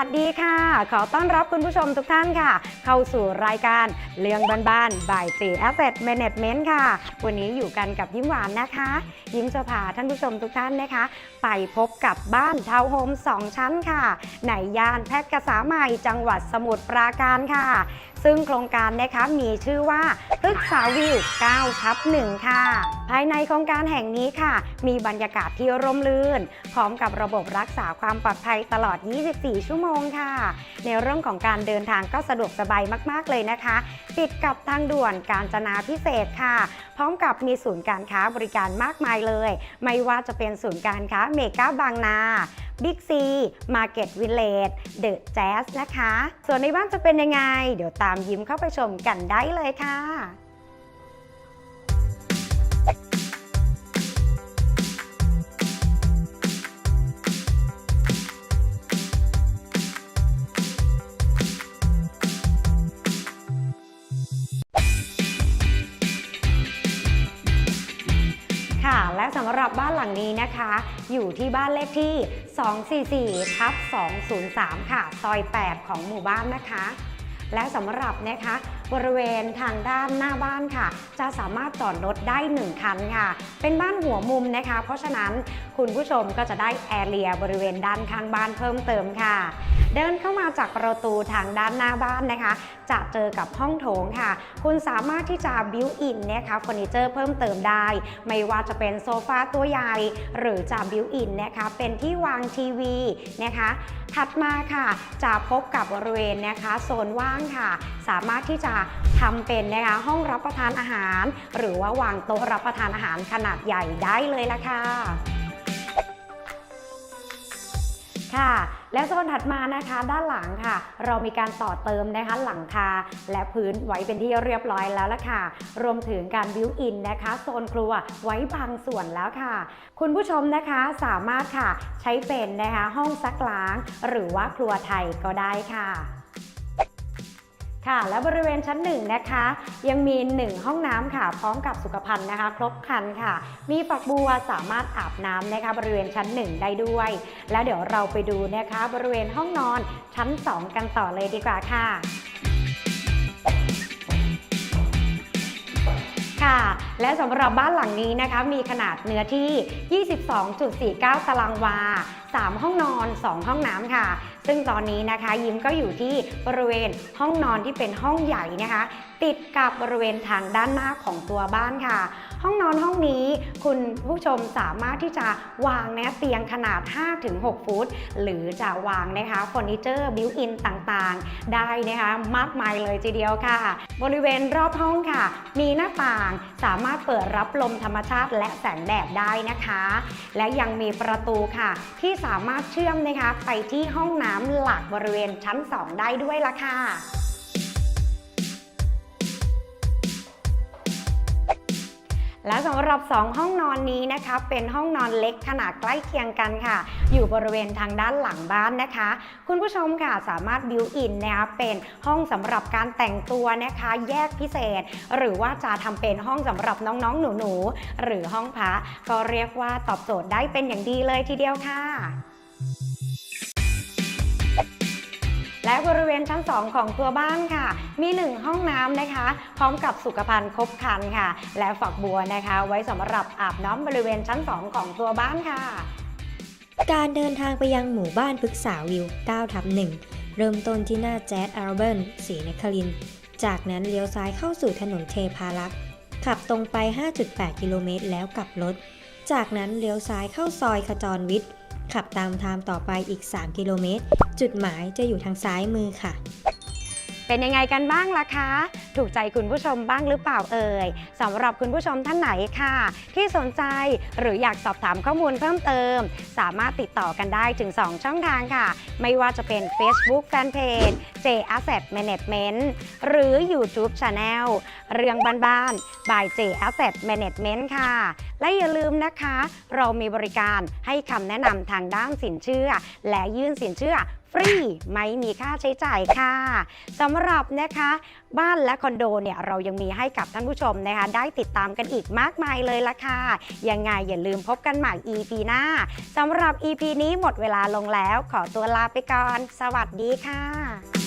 ัสดีค่ะ ขอต้อนรับคุณผู้ชมทุกท่านค่ะ เข้าสู่รายการเรื่องบ้านๆ by G Asset Management ค่ะ วันนี้อยู่กันกับยิ้มหวานนะคะ ยิ้มจะพาท่านผู้ชมทุกท่านนะคะ ไปพบกับบ้านทาวน์โฮม2 ชั้นค่ะ ในย่านแพทย์กษาใหม่จังหวัดสมุทรปราการค่ะซึ่งโครงการนะคะมีชื่อว่าพฤกษาวิว9ทับ1ค่ะ ภายในโครงการแห่งนี้ค่ะ มีบรรยากาศที่ร่มรื่น พร้อมกับระบบรักษาความปลอดภัยตลอด 24 ชั่วโมงค่ะ ในเรื่องของการเดินทางก็สะดวกสบายมาก ๆ เลยนะคะ ติดกับทางด่วนการจนาพิเศษค่ะ พร้อมกับมีศูนย์การค้าบริการมากมายเลย ไม่ว่าจะเป็นศูนย์การค้าเมกาบางนา บิ๊กซีมาร์เก็ตวิลเลจเดอะแจ๊สนะคะ ส่วนในบ้านจะเป็นยังไง เดี๋ยวตามยิ้มเข้าไปชมกันได้เลยค่ะ และสำหรับบ้านหลังนี้นะคะ อยู่ที่บ้านเลขที่ 244ทับ203 ค่ะ ซอย 8 ของหมู่บ้านนะคะ และสำหรับนะคะบริเวณทางด้านหน้าบ้านค่ะ จะสามารถจอดรถได้ 1 คันค่ะ เป็นบ้านหัวมุมนะคะ เพราะฉะนั้นคุณผู้ชมก็จะได้แอเรียบริเวณด้านข้างบ้านเพิ่มเติมค่ะ เดินเข้า มาจากประตูทางด้านหน้าบ้านนะคะ จะเจอกับห้องโถงค่ะ คุณสามารถที่จะบิวอินนะคะเฟอร์นิเจอร์เพิ่มเติมได้ ไม่ว่าจะเป็นโซฟาตัวใหญ่ หรือจะบิวอินนะคะ เป็นที่วางทีวีนะคะ ถัดมาค่ะ จะพบกับบริเวณนะคะโซนว่างค่ะ สามารถที่จะทำเป็นนะคะห้องรับประทานอาหาร หรือว่าวางโต๊ะรับประทานอาหารขนาดใหญ่ได้เลยละค่ะ ค่ะ และโซนถัดมานะคะ ด้านหลังค่ะ เรามีการต่อเติมนะคะหลังคาและพื้นไว้เป็นที่เรียบร้อยแล้วละค่ะ รวมถึงการบิวอินนะคะโซนครัวไว้บางส่วนแล้วค่ะ คุณผู้ชมนะคะสามารถค่ะใช้เป็นนะคะห้องซักล้าง หรือว่าครัวไทยก็ได้ค่ะ ค่ะ และบริเวณชั้นหนึ่งนะคะ ยังมี 1 ห้องน้ำค่ะ พร้อมกับสุขภัณฑ์นะคะ ครบครันค่ะ มีฝักบัวสามารถอาบน้ำนะคะบริเวณชั้น 1 ได้ด้วย แล้วเดี๋ยวเราไปดูนะคะ บริเวณห้องนอนชั้น 2 กันต่อเลยดีกว่าค่ะ และสำหรับบ้านหลังนี้นะคะมีขนาดเนื้อที่ 22.49 ตารางวา 3 ห้องนอน 2 ห้องน้ำค่ะ ซึ่งตอนนี้นะคะยิ้มก็อยู่ที่บริเวณห้องนอนที่เป็นห้องใหญ่นะคะ ติดกับบริเวณทางด้านหน้าของตัวบ้านค่ะ ห้องนอนห้องนี้คุณผู้ชมสามารถที่จะวางนะเตียงขนาด 5-6 ฟุต หรือจะวางนะคะเฟอร์นิเจอร์บิวอินต่างๆ ได้นะคะมากมายเลยทีเดียวค่ะ บริเวณรอบห้องค่ะ มีหน้าต่างสามารถเปิดรับลมธรรมชาติและแสงแดดได้นะคะ และยังมีประตูค่ะ ที่สามารถเชื่อมนะคะไปที่ห้องน้ำหลักบริเวณชั้น 2 ได้ด้วยละค่ะ และสำหรับ 2 ห้องนอนนี้นะคะ เป็นห้องนอนเล็กขนาดใกล้เคียงกันค่ะ อยู่บริเวณทางด้านหลังบ้านนะคะ คุณผู้ชมค่ะสามารถบิวอินนะคะเป็นห้องสำหรับการแต่งตัวนะคะ แยกพิเศษ หรือว่าจะทำเป็นห้องสำหรับน้องๆหนูๆหรือห้องพระก็เรียกว่าตอบโจทย์ได้เป็นอย่างดีเลยทีเดียวค่ะ และบริเวณชั้น 2 ของตัวบ้านค่ะ มี 1 ห้องน้ำนะคะ พร้อมกับสุขภัณฑ์ครบครันค่ะ และฝักบัวนะคะ ไว้สำหรับอาบน้ำบริเวณชั้น 2 ของตัวบ้านค่ะ การเดินทางไปยังหมู่บ้านพฤกษาวิว9ทับ1เริ่มต้นที่หน้าแจ๊ดอาร์เบิลศรีนคริน จากนั้นเลี้ยวซ้ายเข้าสู่ถนนเทพารักษ์ขับตรงไป 5.8 กิโลเมตรแล้วกลับรถ จากนั้นเลี้ยวซ้ายเข้าซอยขจรวิทย์ ขับตามทางต่อไปอีก 3 กิโลเมตร จุดหมายจะอยู่ทางซ้ายมือค่ะ เป็นยังไงกันบ้างล่ะคะ ถูกใจคุณผู้ชมบ้างหรือเปล่าเอ่ยสำหรับคุณผู้ชมท่านไหนค่ะ ที่สนใจหรืออยากสอบถามข้อมูลเพิ่มเติม สามารถติดต่อกันได้ถึง 2 ช่องทางค่ะ ไม่ว่าจะเป็น Facebook Fanpage J Asset Management หรือ YouTube Channel เรื่องบ้านๆ by J Asset Management ค่ะ และอย่าลืมนะคะ เรามีบริการให้คำแนะนำทางด้านสินเชื่อ และยื่นสินเชื่อ รีไม่มีค่าใช้จ่ายค่ะสำหรับนะคะบ้านและคอนโดเนี่ยเรายังมีให้กับท่านผู้ชมนะคะได้ติดตามกันอีกมากมายเลยละค่ะยังไงอย่าลืมพบกันใหม่ EP หน้าสำหรับ EP นี้หมดเวลาลงแล้ว ขอตัวลาไปก่อน สวัสดีค่ะ